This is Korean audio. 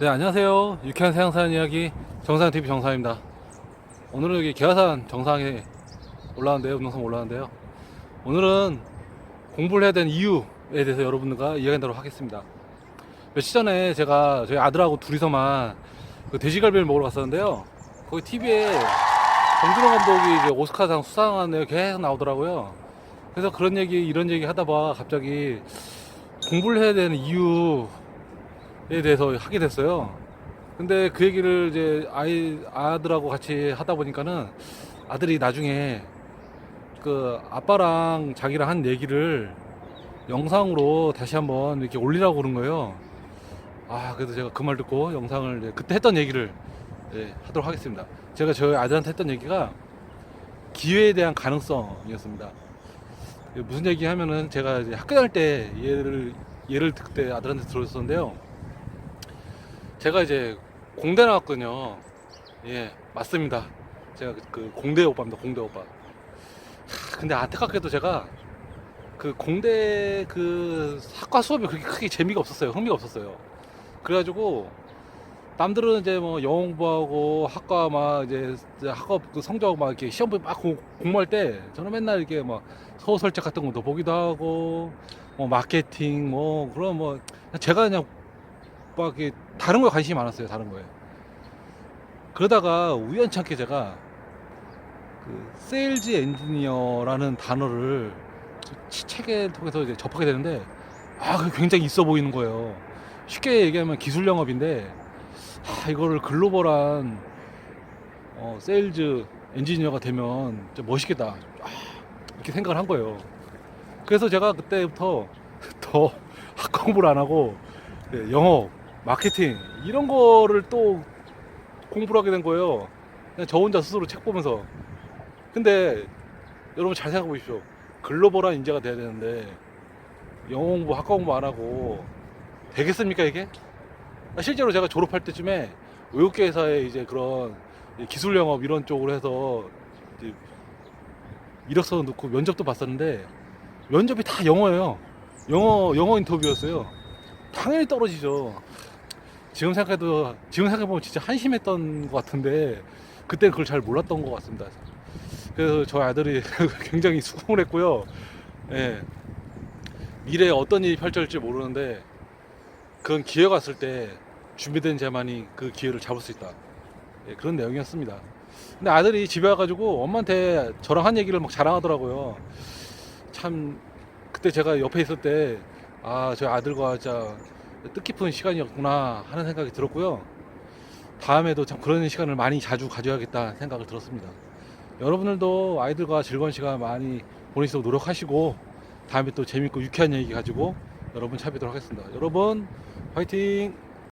네, 안녕하세요. 유쾌한 세상사는 이야기 정상TV 정상입니다. 오늘은 여기 개화산 정상에 올라왔는데요. 운동선 올라왔는데요. 오늘은 공부를 해야 되는 이유에 대해서 여러분들과 이야기하도록 하겠습니다. 며칠 전에 제가 저희 아들하고 둘이서만 그 돼지갈비를 먹으러 갔었는데요. 거기 TV에 정준호 감독이 이제 오스카상 수상한 내용 계속 나오더라고요. 그래서 그런 얘기, 이런 얘기 하다 봐 갑자기 공부를 해야 되는 이유 에 대해서 하게 됐어요. 근데 그 얘기를 이제 아이 아들하고 같이 하다 보니까는 아들이 나중에 그 아빠랑 자기랑 한 얘기를 영상으로 다시 한번 이렇게 올리라고 그런 거예요. 아 그래서 제가 그 말 듣고 영상을 이제 그때 했던 얘기를 예, 하도록 하겠습니다. 제가 저희 아들한테 했던 얘기가 기회에 대한 가능성이었습니다. 예, 무슨 얘기 하면은 제가 이제 학교 다닐 때 예를 예를 그때 아들한테 들었었는데요. 제가 이제 공대 나왔거든요. 예, 맞습니다. 제가 그- 그 공대 오빠입니다. 공대 오빠. 하, 근데 안타깝게도 제가 그 공대 그 학과 수업이 그렇게 크게 재미가 없었어요. 흥미가 없었어요. 그래가지고 남들은 이제 뭐 영어 공부하고 학과 막 이제 학업 그 성적 막 이렇게 시험 막 공- 공부할 때 저는 맨날 이렇게 막 소설책 같은 것도 보기도 하고 뭐 마케팅 뭐 그런 뭐 제가 그냥 막 다른 거에 관심이 많았어요. 다른 거에. 그러다가 우연찮게 제가 그 세일즈 엔지니어라는 단어를 치- 책을 통해서 이제 접하게 되는데 아, 그게 굉장히 있어 보이는 거예요. 쉽게 얘기하면 기술 영업인데 아, 이거를 글로벌한 어, 세일즈 엔지니어가 되면 진짜 멋있겠다. 아, 이렇게 생각을 한 거예요. 그래서 제가 그때부터 더 학과 공부를 안 하고 네, 영어, 마케팅 이런 거를 또 공부를 하게 된 거예요. 그냥 저 혼자 스스로 책 보면서. 근데 여러분 잘 생각해 보십시오. 글로벌한 인재가 돼야 되는데 영어 공부, 학과 공부 안 하고 되겠습니까 이게? 아, 실제로 제가 졸업할 때쯤에 외국계 회사에 이제 그런 기술 영업 이런 쪽으로 해서 이제 이력서 넣고 면접도 봤었는데 면접이 다 영어예요. 영어 영어 인터뷰였어요. 당연히 떨어지죠. 지금 생각해도 지금 생각해 보면 진짜 한심했던 것 같은데 그때 그걸 잘 몰랐던 것 같습니다. 그래서 저희 아들이 굉장히 수긍을 했고요. 예. 미래에 어떤 일이 펼쳐질지 모르는데 그런 기회가 왔을 때 준비된 자만이 그 기회를 잡을 수 있다. 예, 그런 내용이었습니다. 근데 아들이 집에 와가지고 엄마한테 저랑 한 얘기를 막 자랑하더라고요. 참 그때 제가 옆에 있을 때 아, 저희 아들과 진짜 뜻깊은 시간이었구나 하는 생각이 들었고요. 다음에도 참 그런 시간을 많이 자주 가져야겠다 생각을 들었습니다. 여러분들도 아이들과 즐거운 시간 많이 보내시도록 노력하시고 다음에 또 재밌고 유쾌한 얘기 가지고 여러분 찾아뵙도록 하겠습니다. 여러분 화이팅!